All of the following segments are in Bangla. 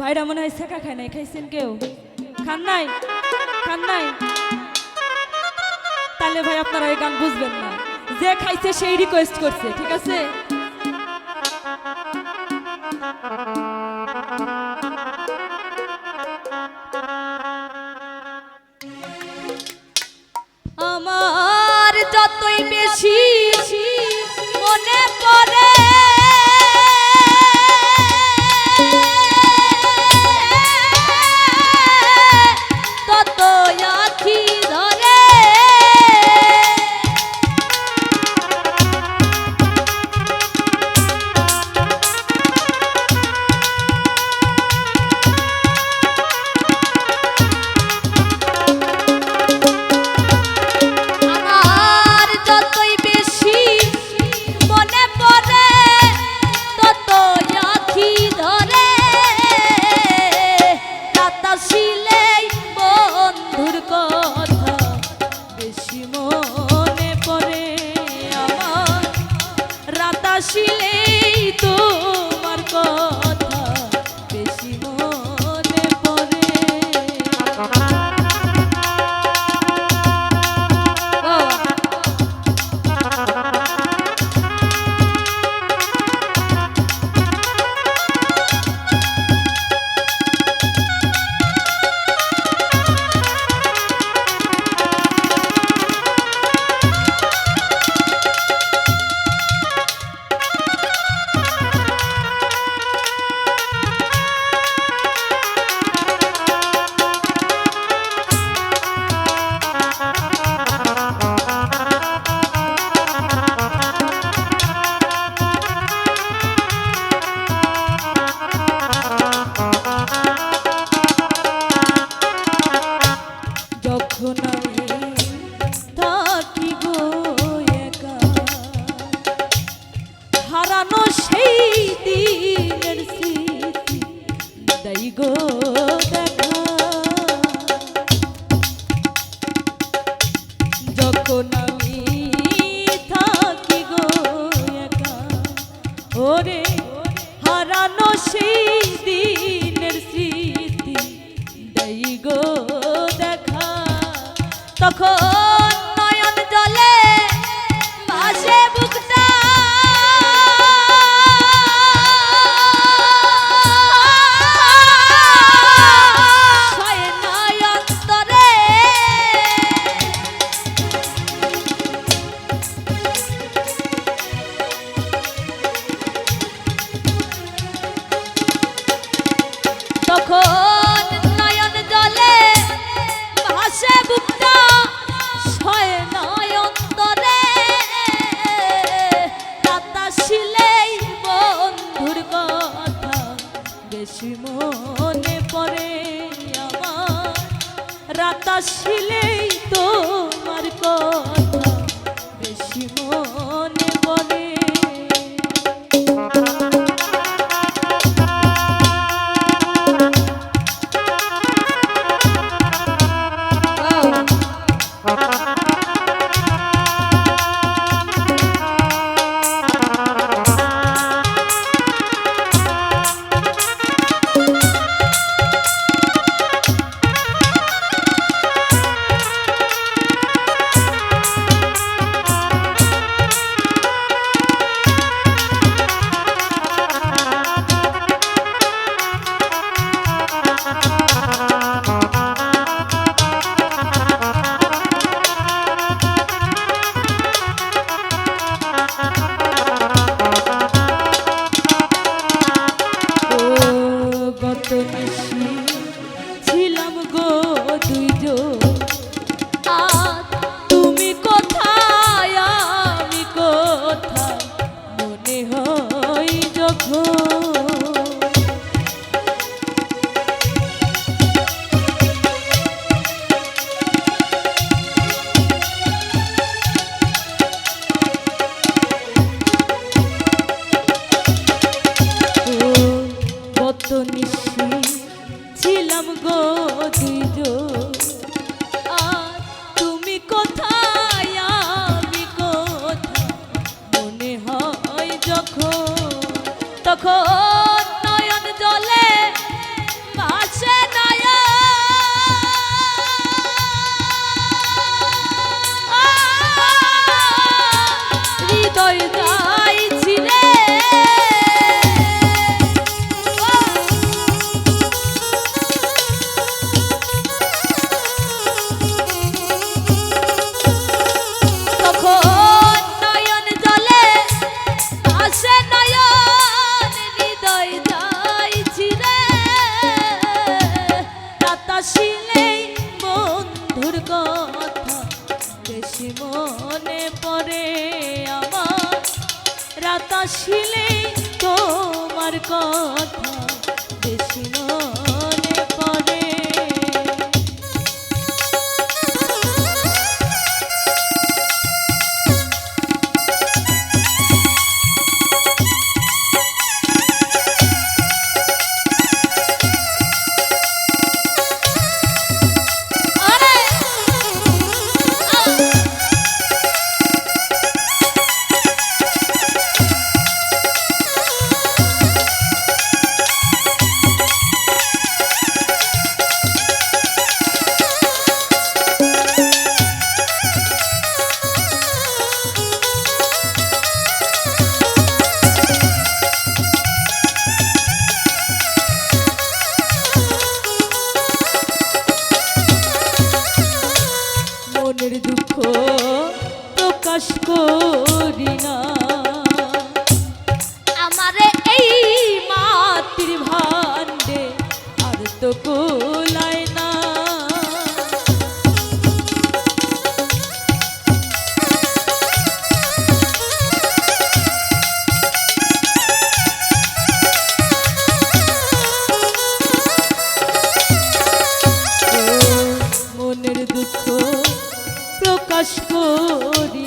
ভাইরা মনে হয় শেখা খায় নাই, খাইছেন কেউ? খান নাই? খান নাই? তাহলে ভাই আপনারা এই গান বুঝবেন না। যে খাইছে সেই রিকোয়েস্ট করছে, ঠিক আছে? আমার যতই বেশি রাতা যখন আমি থাকি গো একা ওরে হারানো সেই দিনের স্মৃতি দেই গো দেখা তখন বেশি মনে পড়ে আমার। রাতা শিলেই তোমার কথা। মনে পরে আমার রাতা শিলে তোমার কথা বেশি বাস করি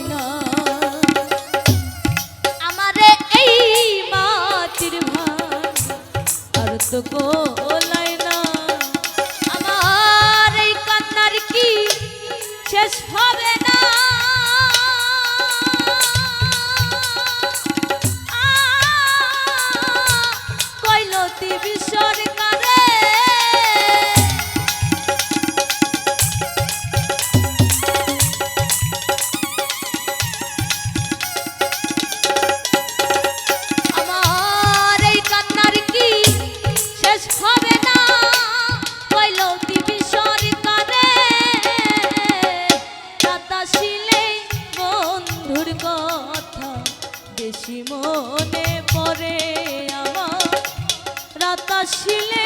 কথা বেশি মনে পরে আমার। রাতা শিলে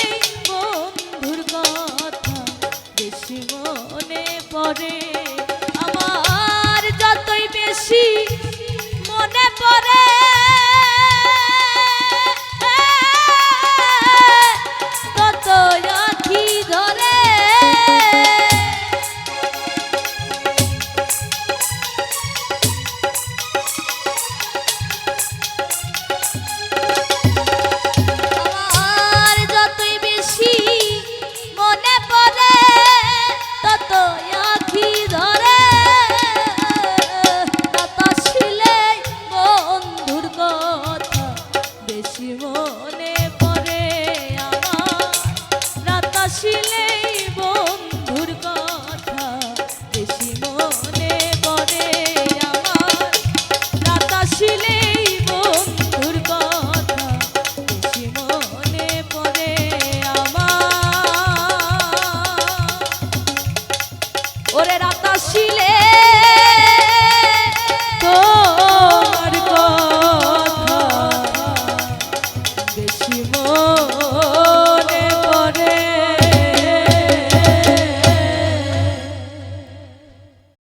বন্ধুর কথা বেশি মনে পরে আমার। যতই বেশি আসিলে